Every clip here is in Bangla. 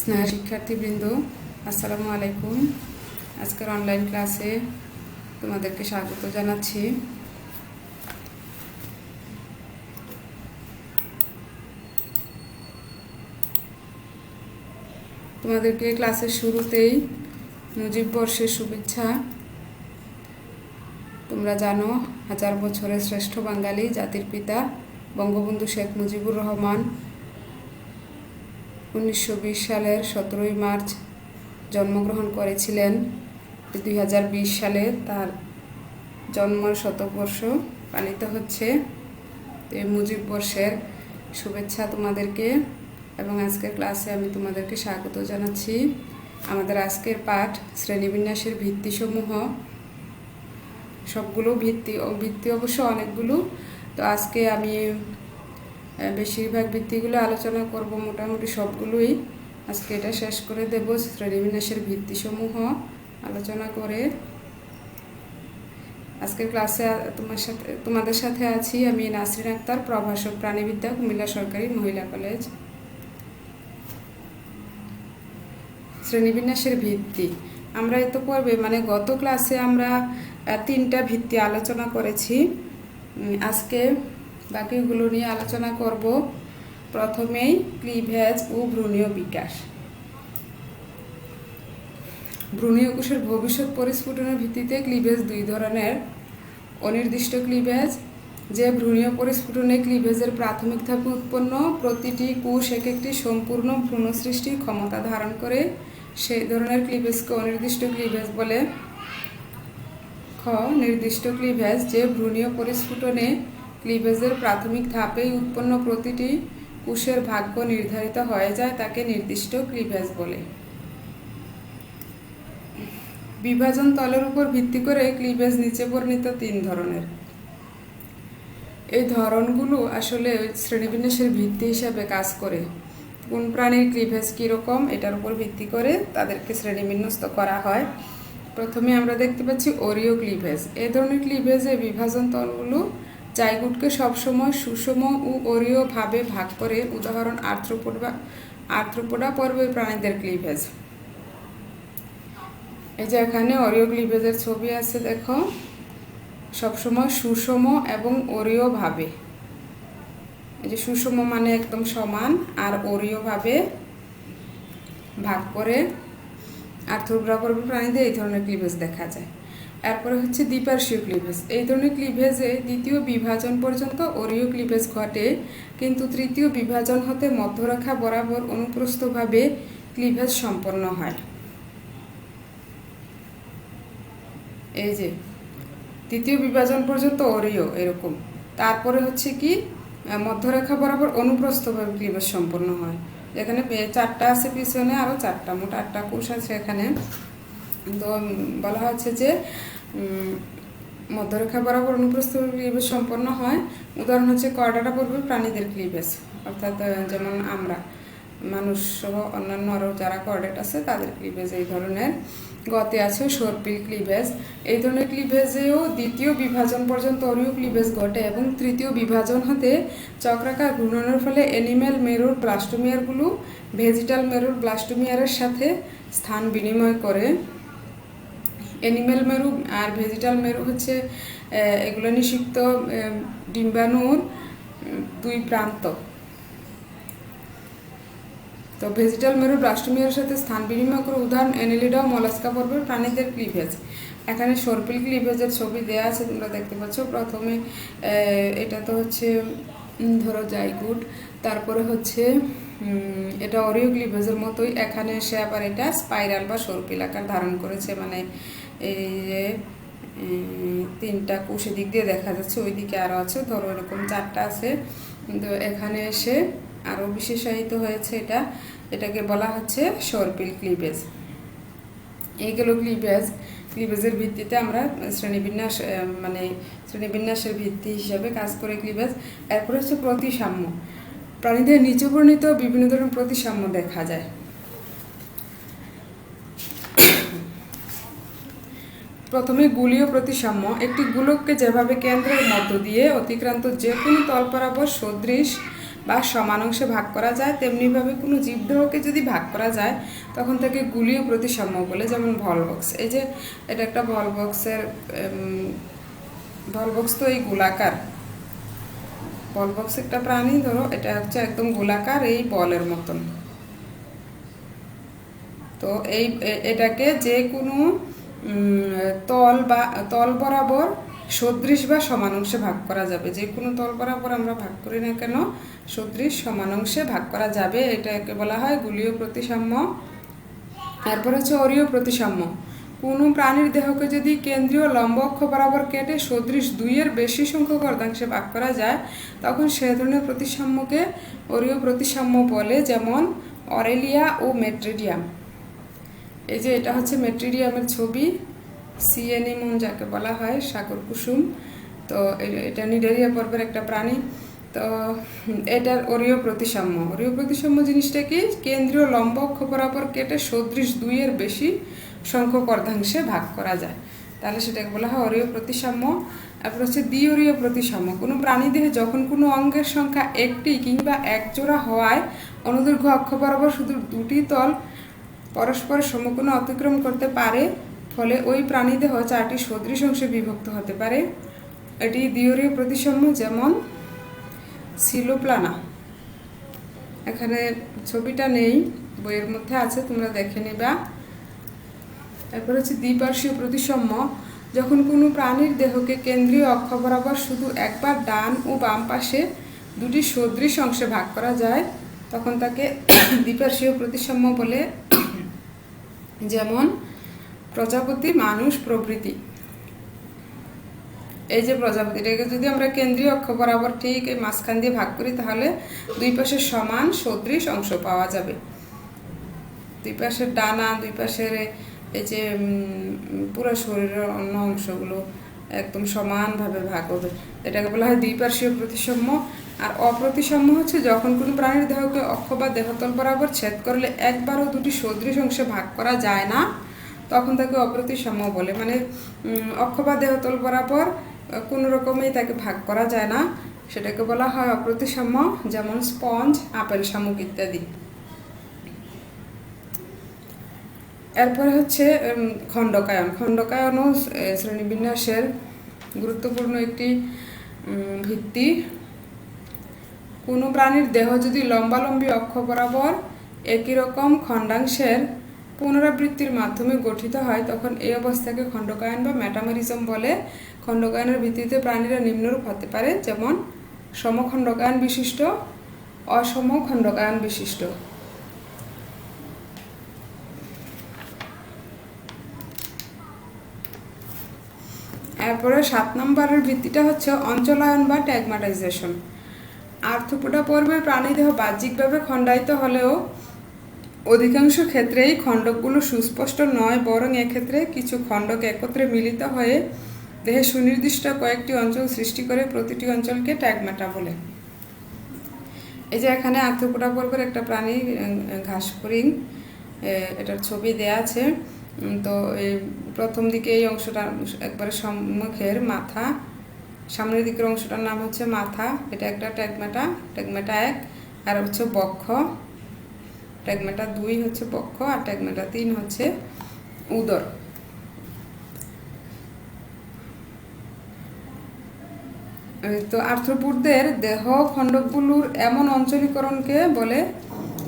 স্নেহ শিক্ষার্থীবৃন্দ, আসসালামু আলাইকুম। আজকের অনলাইন ক্লাসে তোমাদেরকে স্বাগত জানাচ্ছি। তোমাদেরকে ক্লাসের শুরুতেই মুজিব বর্ষের শুভেচ্ছা। তোমরা জানো, হাজার বছরের শ্রেষ্ঠ বাঙালি জাতির পিতা বঙ্গবন্ধু শেখ মুজিবুর রহমান উনিশশো বিশ সালের সতেরোই মার্চ জন্মগ্রহণ করেছিলেন। দুই হাজার বিশ সালে তার জন্ম শতবর্ষ পালিত হচ্ছে। এই মুজিব বর্ষের শুভেচ্ছা তোমাদেরকে এবং আজকের ক্লাসে আমি তোমাদেরকে স্বাগত জানাচ্ছি। আমাদের আজকের পাঠ শ্রেণীবিন্যাসের ভিত্তিসমূহ। সবগুলো ভিত্তি ভিত্তি অবশ্য অনেকগুলো। তো আজকে আমি বেশিরভাগ ভিত্তিগুলো আলোচনা করব মোটামুটি সবগুলোই। আজকে এটা শেষ করে দেব শ্রেণীবিন্যাসের ভিত্তিসমূহ আলোচনা করে। আজকের ক্লাসে তোমার সাথে, তোমাদের সাথে আছি আমি নাসরিন আক্তার, প্রভাষক প্রাণীবিদ্যা, কুমিল্লা সরকারি মহিলা কলেজ। শ্রেণীবিন্যাসের ভিত্তি। আমরা এত পর্বে মানে গত ক্লাসে আমরা তিনটা ভিত্তি আলোচনা করেছি। আজকে বাকিগুলো নিয়ে আলোচনা করব। প্রথমেই ক্লিভেজ ও ভ্রূণীয় বিকাশ। ভ্রূণীয় কোষের ভবিষ্যৎ পরিস্ফুটনের ভিত্তিতে ক্লিভেজ দুই ধরনের। অনির্দিষ্ট ক্লিভেজ, যে ভ্রূণীয় পরিস্ফুটনে ক্লিভেজের প্রাথমিক ধাপে উৎপন্ন প্রতিটি কোষ এক একটি সম্পূর্ণ ভ্রূণ সৃষ্টির ক্ষমতা ধারণ করে, সেই ধরনের ক্লিভেজকে অনির্দিষ্ট ক্লিভেজ বলে। খ, নির্দিষ্ট ক্লিভেজ যে ভ্রূণীয় পরিস্ফুটনে ক্লিভেজের প্রাথমিক ধাপেই উৎপন্ন প্রতিটি কোষের ভাগ্য নির্ধারিত হয়ে যায় তাকে নির্দিষ্ট ক্লিভেজ বলে। বিভাজন তলের উপর ভিত্তি করে ক্লিভেজ নিচে বর্ণিত তিন ধরনের। এই ধরনগুলো আসলে শ্রেণীবিন্যাসের ভিত্তি হিসাবে কাজ করে। কোন প্রাণীর ক্লিভেজ কীরকম, এটার উপর ভিত্তি করে তাদেরকে শ্রেণীবিন্যস্ত করা হয়। প্রথমে আমরা দেখতে পাচ্ছি ওরিও ক্লিভেজ। এই ধরনের ক্লিভেজে বিভাজন তলগুলো জাইগুটকে সবসময় সুষম ও ওরিও ভাবে ভাগ করে, উদাহরণ আর্থ্রোপোডা আর্থ্রোপোডা পর্বের প্রাণীদের ক্লিভেজ এই যে এখানে অরিও ক্লিভেজের ছবি আছে, দেখো। সবসময় সুষম এবং অরীয় ভাবে। এই যে সুষম মানে একদম সমান আর অরীয় ভাবে ভাগ করে আর্থোগ্রা পর্বের প্রাণীদের এই ধরনের ক্লিভেজ দেখা যায়। এরপরে হচ্ছে দ্বিপার্শ্বীয় ক্লিভেজ এই ধরনের ক্লিভেজে দ্বিতীয় বিভাজন পর্যন্ত অরীয় ক্লিভেজ ঘটে, কিন্তু তৃতীয় বিভাজন হতে মধ্যরেখা বরাবর অনুপ্রস্থভাবে ক্লিভেজ সম্পন্ন হয়। এই যে, তৃতীয় বিভাজন পর্যন্ত অরিও এরকম। তারপরে হচ্ছে কি মধ্যরেখা বরাবর অনুপ্রস্থভাবে ক্লিভেজ সম্পন্ন হয়। যেখানে পে- চারটা আছে, পিছনে আরও চারটা, মোট আটটা কোষ আছে এখানে। তো বলা হচ্ছে যে মধ্যরেখা বরাবর অনুপ্রস্থ ক্লিভেজ সম্পন্ন হয়। উদাহরণ হচ্ছে কর্ডাটা পর্বে প্রাণীদের ক্লিভেজ অর্থাৎ যেমন আমরা, মানুষ সহ অন্যান্য আরও যারা কর্ডেট আছে, তাদের ক্লিভেজ এই ধরনের গতে আছে, সর্পিল ক্লিভেজ এই ধরনের ক্লিভেজেও দ্বিতীয় বিভাজন পর্যন্ত অরীয় ক্লিভেজ ঘটে এবং তৃতীয় বিভাজন হতে চক্রাকার ঘূর্ণনের ফলে অ্যানিম্যাল মেরুর ব্লাস্টোমিয়ারগুলো ভেজিটাল মেরুর ব্লাস্টোমিয়ারের সাথে স্থান বিনিময় করে। অ্যানিম্যাল মেরু আর ভেজিটাল মেরু হচ্ছে এগুলো নিষিক্ত ডিম্বাণুর দুই প্রান্ত। তো ভেজিটাল মেরু ব্লাস্টোমিয়ার সাথে স্থান বিনিময় করে উদাহরণ অ্যানেলিডা মলাস্কা পর্বের প্রাণীদের ক্লিভেজ এখানে সর্পিল ক্লিভেজের ছবি দেয়া আছে, তোমরা দেখতে পাচ্ছ। প্রথমে এটা তো হচ্ছে ধরো জাইগুড তারপরে হচ্ছে এটা অরিও ক্লিভেজের মতোই। এখানে এসে আবার এটা স্পাইরাল বা সর্পিল আকার ধারণ করেছে মানে এই যে তিনটা কোষ দিক দিয়ে দেখা যাচ্ছে, ওইদিকে আরও আছে। ধরো এরকম চারটা আছে। কিন্তু এখানে এসে আরও বিশেষায়িত হয়েছে এটা, এটাকে বলা হচ্ছে সর্পিল ক্লিভেজ। এইগুলো ক্লিভেজ, ক্লিভেজের ভিত্তিতে আমরা শ্রেণীবিন্যাস মানে শ্রেণীবিন্যাসের ভিত্তি হিসাবে কাজ করে ক্লিভেজ। এরপরে হচ্ছে প্রতিসাম্য। প্রাণীদের নিচে বর্ণিত বিভিন্ন ধরনের প্রতিসাম্য দেখা যায়। প্রথমে গুলীয় প্রতিসাম্য, একটি গোলককে যেভাবে কেন্দ্রের মধ্য দিয়ে অতিক্রান্ত যে কোনো তল বরাবর সদৃশ বা সমান অংশে ভাগ করা যায়, তেমনিভাবে কোনো জীবদেহকে যদি ভাগ করা যায়, তখন তাকে গুলীয় প্রতিসাম্য বলে যেমন ভলবক্স এই যে, এটা একটা ভলবক্সের ভলবক্স তো এই গোলাকার। বল বক্স একটা প্রাণী, ধরো, এটা হচ্ছে একদম গোলাকার এই বলের মতন। তো এই এটাকে যে কোনো তল বা, তল বরাবর সদৃশ বা সমান অংশে ভাগ করা যাবে। যে কোনো তল বরাবর আমরা ভাগ করি না কেন, সদৃশ সমান অংশে ভাগ করা যাবে। এটাকে বলা হয় গুলীয় প্রতিসাম্য। তারপর হচ্ছে অরীয় প্রতিসাম্য। কোনো প্রাণীর দেহকে যদি কেন্দ্রীয় লম্ব অক্ষ বরাবর কেটে সদৃশ দুইয়ের বেশি সংখ্যক অর্ধাংশে ভাগ করা যায়, তখন সে ধরনের প্রতিসাম্যকে অরীয় প্রতিসাম্য বলে, যেমন অরেলিয়া ও মেট্রিডিয়াম। এই যে এটা হচ্ছে মেট্রিডিয়ামের ছবি সিএনিমন যাকে বলা হয়, সাগর কুসুম। তো এটা নিডেরিয়া পর্বের একটা প্রাণী। তো এটার অরীয় প্রতিসাম্য। অরীয় প্রতিসাম্য জিনিসটা কি? কেন্দ্রীয় লম্ব অক্ষ বরাবর কেটে সদৃশ দুইয়ের বেশি সংখ্যক অর্ধাংশে ভাগ করা যায়। তাহলে সেটাকে বলা হয় অরীয় প্রতিসাম্য। তারপর হচ্ছে দ্বি দ্বিঅরীয় প্রতিসাম্য। কোনো প্রাণীদেহে যখন কোনো অঙ্গের সংখ্যা একটি কিংবা এক জোড়া হওয়ায়, অনুদৈর্ঘ্য অক্ষ বরাবর শুধু দুটি তল পরস্পরের সমকোণ অতিক্রম করতে পারে, ফলে ওই প্রাণীদেহ চারটি সদৃশ অংশে বিভক্ত হতে পারে। এটি দ্বিতীয় প্রতিসাম্য যেমন সিলোপ্লানা। এখানে ছবিটা নেই, বইয়ের মধ্যে আছে, তোমরা দেখে নিবা। তারপর হচ্ছে দ্বিপার্শ্বীয় প্রতিসাম্য। যখন কোনো প্রাণীর দেহকে কেন্দ্রীয় অক্ষ বরাবর শুধু একবার ডান ও বাম পাশে দুটি সদৃশ অংশে ভাগ করা যায়, তখন তাকে দ্বিপার্শ্বীয় প্রতিসাম্য বলে যেমন প্রজাপতি, মানুষ, প্রভৃতি। এই যে প্রজাপতি, এটাকে যদি আমরা কেন্দ্রীয় অক্ষ বরাবর ঠিক এই মাঝখান দিয়ে ভাগ করি, তাহলে দুই পাশে সমান সদৃশ অংশ পাওয়া যাবে। দুই পাশের ডানা, দুই পাশের এই যে পুরো শরীরের অন্য অংশগুলো একদম সমানভাবে ভাগ হবে। এটাকে বলা হয় দ্বিপার্শ্বীয় প্রতিসাম্য। আর অপ্রতিসাম্য হচ্ছে যখন কোনো প্রাণীর দেহকে অক্ষ বা দেহতল বরাবর ছেদ করলে একবারও দুটি সদৃশ অংশে ভাগ করা যায় না, তখন তাকে অপ্রতিসাম্য বলে। মানে অক্ষ বা দেহতল বরাবর কোনো রকমেই তাকে ভাগ করা যায় না। সেটাকে বলা হয় অপ্রতিসাম্য যেমন স্পঞ্জ, আপেল, শামুক ইত্যাদি। এরপরে হচ্ছে খণ্ডকায়ন। খণ্ডকায়নও শ্রেণীবিন্যাসের গুরুত্বপূর্ণ একটি ভিত্তি। কোনো প্রাণীর দেহ যদি লম্বালম্বী অক্ষ বরাবর একই রকম খণ্ডাংশের পুনরাবৃত্তির মাধ্যমে গঠিত হয়, তখন এই অবস্থাকে খণ্ডকায়ন বা ম্যাটামেরিজম বলে। খণ্ডকায়নের ভিত্তিতে প্রাণীরা নিম্নরূপ হতে পারে, যেমন সমখণ্ডকায়ন বিশিষ্ট অসম খণ্ডকায়ন বিশিষ্ট। এরপরে সাত নম্বরের ভিত্তিটা হচ্ছে অঞ্চলায়ন বা ট্যাগমাটাইজেশন। আর্থপোডা পর্বে প্রাণীদেহ বাহ্যিকভাবে খণ্ডায়িত হলেও অধিকাংশ ক্ষেত্রেই খণ্ডকগুলো সুস্পষ্ট নয় বরং এক্ষেত্রে কিছু খণ্ডক একত্রে মিলিত হয়ে দেহে সুনির্দিষ্ট কয়েকটি অঞ্চল সৃষ্টি করে প্রতিটি অঞ্চলকে ট্যাগমাটা বলে। এই যে এখানে আর্থপোডা পর্বের একটা প্রাণী উম, ঘাস ফড়িং এ, এটার ছবি দেয়া আছে। তো এই প্রথম দিকে এই অংশটা একবারে সম্মুখের মাথা সামনের দিকের অংশটার নাম হচ্ছে মাথা। এটা একটা ট্যাগমেটা ট্যাগমেটা এক, আর হচ্ছে বক্ষ। ট্যাগমেটা দুই হচ্ছে বক্ষ, আর ট্যাগমেটা তিন হচ্ছে উদর। তো আর্থ্রোপুডদের দেহ খণ্ডকগুলোর এমন অঞ্চলীকরণকে বলে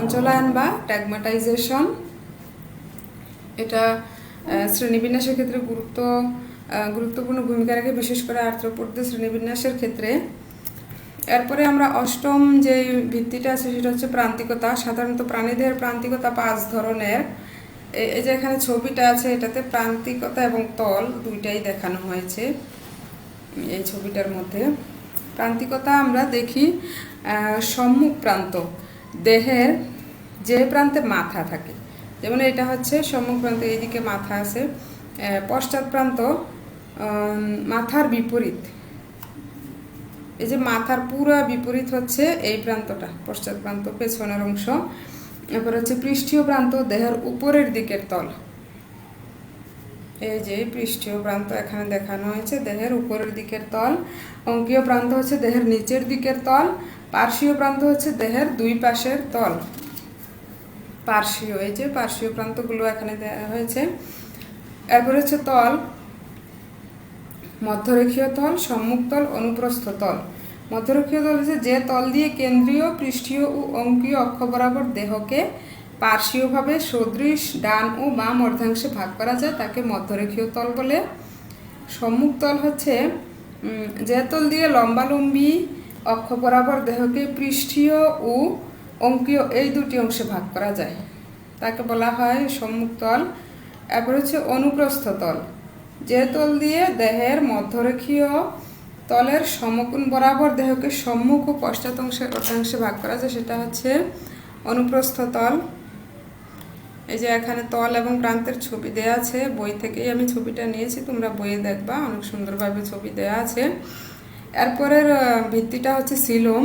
অঞ্চলায়ন বা ট্যাগমাটাইজেশন। এটা শ্রেণীবিন্যাসের ক্ষেত্রে গুরুত্ব গুরুত্বপূর্ণ ভূমিকা রাখে বিশেষ করে আর্থ্রোপোডদের শ্রেণীবিন্যাসের ক্ষেত্রে। এরপরে আমরা অষ্টম যে ভিত্তিটা আছে সেটা হচ্ছে প্রান্তিকতা। সাধারণত প্রাণীদের প্রান্তিকতা পাঁচ ধরনের। এই যে এখানে ছবিটা আছে, এটাতে প্রান্তিকতা এবং তল দুইটাই দেখানো হয়েছে এই ছবিটার মধ্যে। প্রান্তিকতা আমরা দেখি সম্মুখ প্রান্ত, দেহের যে প্রান্তে মাথা থাকে। যেমন এটা হচ্ছে সম্মুখ প্রান্ত, এইদিকে মাথা আছে। আহ, পশ্চাৎ প্রান্ত মাথার বিপরীত। এই যে মাথার পুরো বিপরীত হচ্ছে এই প্রান্তটা পশ্চাৎ প্রান্ত পেছনের অংশ। এরপর হচ্ছে পৃষ্ঠীয় প্রান্ত দেহের উপরের দিকের তল। এই যে পৃষ্ঠীয় প্রান্ত এখানে দেখানো হয়েছে দেহের উপরের দিকের তল। অঙ্কীয় প্রান্ত হচ্ছে দেহের নিচের দিকের তল। পার্শ্বীয় প্রান্ত হচ্ছে দেহের দুই পাশের তল। পার্শ্বীয় এই যে পার্শ্বীয় প্রান্তগুলো এখানে দেওয়া হয়েছে। এরপর হচ্ছে তল, মধ্যরেখীয় তল, সম্মুখ তল, অনুপ্রস্থ তল। মধ্যরেখীয় তল হচ্ছে যে তল দিয়ে কেন্দ্রীয়, পৃষ্ঠীয় ও অঙ্কীয় অক্ষ বরাবর দেহকে পার্শ্বীয়ভাবে সদৃশ, ডান ও বাম অর্ধাংশে ভাগ করা যায়, তাকে মধ্যরেখীয় তল বলে। সম্মুখ তল হচ্ছে যে তল দিয়ে লম্বালম্বী অক্ষ বরাবর দেহকে পৃষ্ঠীয় ও অঙ্কীয় এই দুটি অংশে ভাগ করা যায়। তাকে বলা হয় সম্মুখ তল। এরপর হচ্ছে অনুপ্রস্থ তল। যে তল দিয়ে দেহের মধ্যরেখীয় তলের সমকোণ বরাবর দেহকে সম্মুখ ও পশ্চাৎ অংশের অর্ধাংশে ভাগ করা যায়, সেটা হচ্ছে অনুপ্রস্থ তল। এই যে এখানে তল এবং প্রান্তের ছবি দেয়া আছে, বই থেকেই আমি ছবিটা নিয়েছি, তোমরা বইয়ে দেখবা, অনেক সুন্দরভাবে ছবি দেয়া আছে। এরপরের ভিত্তিটা হচ্ছে সিলোম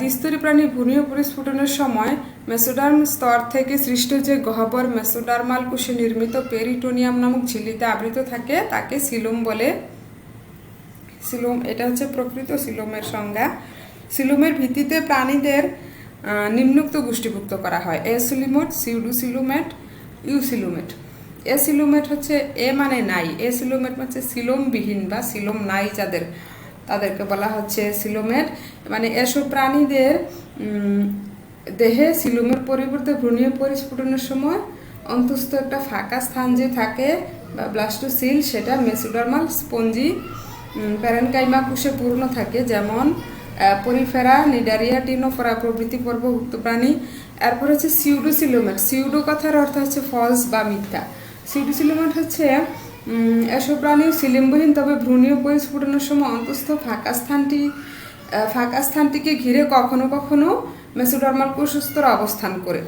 দ্বিস্তরী প্রাণী ভূনীয় পরিস্ফুটনের সময় মেসোডার্ম স্তর থেকে সৃষ্ট যে গহ্বর মেসোডার্মাল কোষে নির্মিত পেরিটোনিয়াম নামক ঝিল্লিতে আবৃত থাকে, তাকে সিলোম বলে। সিলোম, এটা হচ্ছে প্রকৃত সিলোমের সংজ্ঞা। সিলোমের ভিত্তিতে প্রাণীদের নিম্নুক্ত গোষ্ঠীভুক্ত করা হয়। এসিলোমেট সিউডোসিলোমেট এ এসিলোমেট হচ্ছে এ মানে নাই। এসিলোমেট হচ্ছে সিলোমবিহীন বা সিলোম নাই যাদের, তাদেরকে বলা হচ্ছে সিলোমেট। মানে এসব প্রাণীদের দেহে সিলোমের পরিবর্তে ভ্রূণীয় পরিস্ফুটনের সময় অন্তস্থ একটা ফাঁকা স্থান যে থাকে, বা ব্লাস্টোসিল, সেটা মেসোডার্মাল স্পঞ্জি প্যারেনকাইমা কোষে পূর্ণ থাকে, যেমন পরিফেরা, নিডারিয়া, টিনোফোরা প্রভৃতি পর্বভুক্ত প্রাণী। এরপর হচ্ছে সিউডোসিলোমেট। সিউডো কথার অর্থ হচ্ছে ফলস বা মিথ্যা। সিউডোসিলোমেট হচ্ছে এসব প্রাণী সিলিম্বহীন, তবে ভ্রূণীয় পরিস্ফুটনের সময় অন্তস্থ ফাঁকা স্থানটি ফাঁকা স্থানটিকে ঘিরে কখনো কখনো মেসোডার্মাল কোষস্তর অবস্থান করে।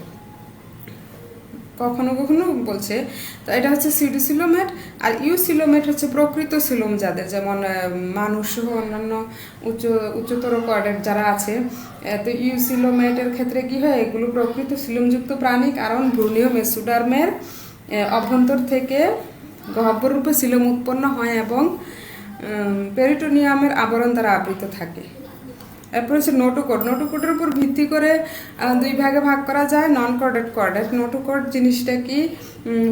কখনো কখনো বলছে, তো এটা হচ্ছে সিডিসিলোমেট আর ইউসিলোমেট হচ্ছে প্রকৃত সিলোম যাদের, যেমন মানুষ সহ অন্যান্য উচ্চ, উচ্চতর কর্ডের যারা আছে তো ইউসিলোমেটের ক্ষেত্রে কি হয়, এগুলো প্রকৃত সিলোমযুক্ত প্রাণী, কারণ ভ্রূণীয় মেসুডার্মের অভ্যন্তর থেকে গহ্বরূপে সিলোম উৎপন্ন হয় এবং পেরিটোনিয়ামের আবরণ দ্বারা আবৃত থাকে। এরপর হচ্ছে নোটোকোড নোটোকোডের উপর ভিত্তি করে দুই ভাগে ভাগ করা যায় নন কর্ডেড কর্ডেড নোটোকোড জিনিসটা কি?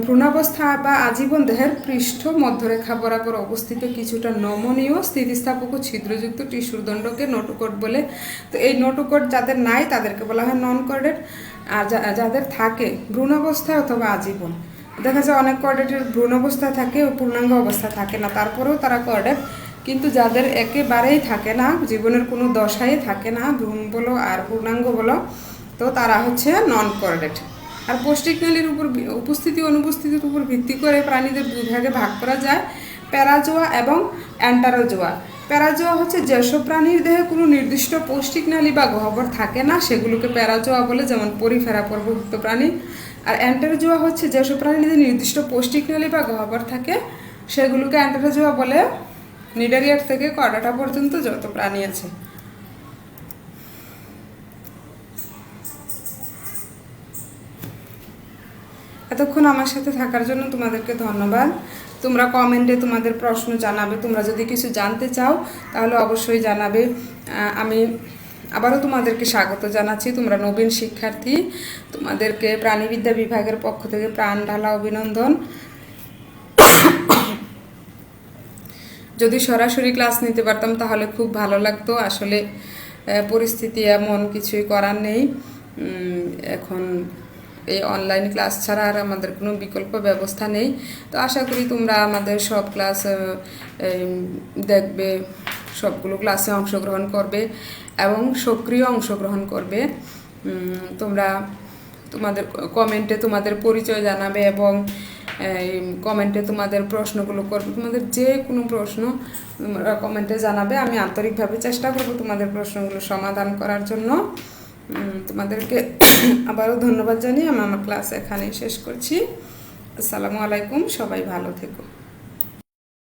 ভ্রূণাবস্থা বা আজীবন দেহের পৃষ্ঠ, মধ্যরেখা বরাবর অবস্থিত কিছুটা নমনীয়, স্থিতিস্থাপক ও ছিদ্রযুক্ত টিস্যুর দণ্ডকে নোটোকোড বলে। তো এই নোটোকোড যাদের নাই, তাদেরকে বলা হয় নন কর্ডেড আর যাদের থাকে ভ্রূণাবস্থায় অথবা আজীবন। দেখা যায় অনেক কর্ডেটের ভ্রূণাবস্থায় থাকে ও পূর্ণাঙ্গ অবস্থা থাকে না, তারপরেও তারা কর্ডেট কিন্তু যাদের একেবারেই থাকে না, জীবনের কোনো দশাই থাকে না ভ্রূণ বলো আর পূর্ণাঙ্গ বলো, তো তারা হচ্ছে নন কর্ডেট আর পৌষ্টিক নালীর উপর উপস্থিতি অনুপস্থিতির উপর ভিত্তি করে প্রাণীদের দুই ভাগে ভাগ করা যায়, প্যারাজোয়া এবং অ্যান্টারোজোয়া। প্যারাজোয়া হচ্ছে যেসব প্রাণীর দেহে কোনো নির্দিষ্ট পৌষ্টিক নালী বা গহ্বর থাকে না, সেগুলোকে প্যারাজোয়া বলে যেমন পরিফেরা পর্বভুক্ত প্রাণী। আর অ্যান্টারোজোয়া হচ্ছে যেসব প্রাণীদের নির্দিষ্ট পৌষ্টিক নালী বা গহ্বর থাকে, সেগুলোকে অ্যান্টারোজোয়া বলে নিডারিয়ার থেকে কডাটা পর্যন্ত যত প্রাণী আছে। এতক্ষণ আমার সাথে থাকার জন্য তোমাদেরকে ধন্যবাদ। তোমরা কমেন্টে তোমাদের প্রশ্ন জানাবে। তোমরা যদি কিছু জানতে চাও, তাহলে অবশ্যই জানাবে। আমি আবারও তোমাদেরকে স্বাগত জানাচ্ছি। তোমরা নবীন শিক্ষার্থী। তোমাদেরকে প্রাণীবিদ্যা বিভাগের পক্ষ থেকে প্রাণ ঢালা অভিনন্দন। যদি সরাসরি ক্লাস নিতে পারতাম, তাহলে খুব ভালো লাগতো। আসলে পরিস্থিতি এমন কিছুই করার নেই। এখন এই অনলাইন ক্লাস ছাড়া আর আমাদের কোনো বিকল্প ব্যবস্থা নেই। তো আশা করি তোমরা আমাদের সব ক্লাস দেখবে, সবগুলো ক্লাসে অংশগ্রহণ করবে এবং সক্রিয় অংশগ্রহণ করবে। তোমরা তোমাদের কমেন্টে তোমাদের পরিচয় জানাবে এবং কমেন্টে তোমাদের প্রশ্নগুলো করবে। তোমাদের যে কোনো প্রশ্ন তোমরা কমেন্টে জানাবে। আমি আন্তরিকভাবে চেষ্টা করব তোমাদের প্রশ্নগুলো সমাধান করার জন্য। তোমাদেরকে আবারও ধন্যবাদ জানিয়ে আমি আমার ক্লাস এখানেই শেষ করছি। আসসালামু আলাইকুম, সবাই ভালো থেকো।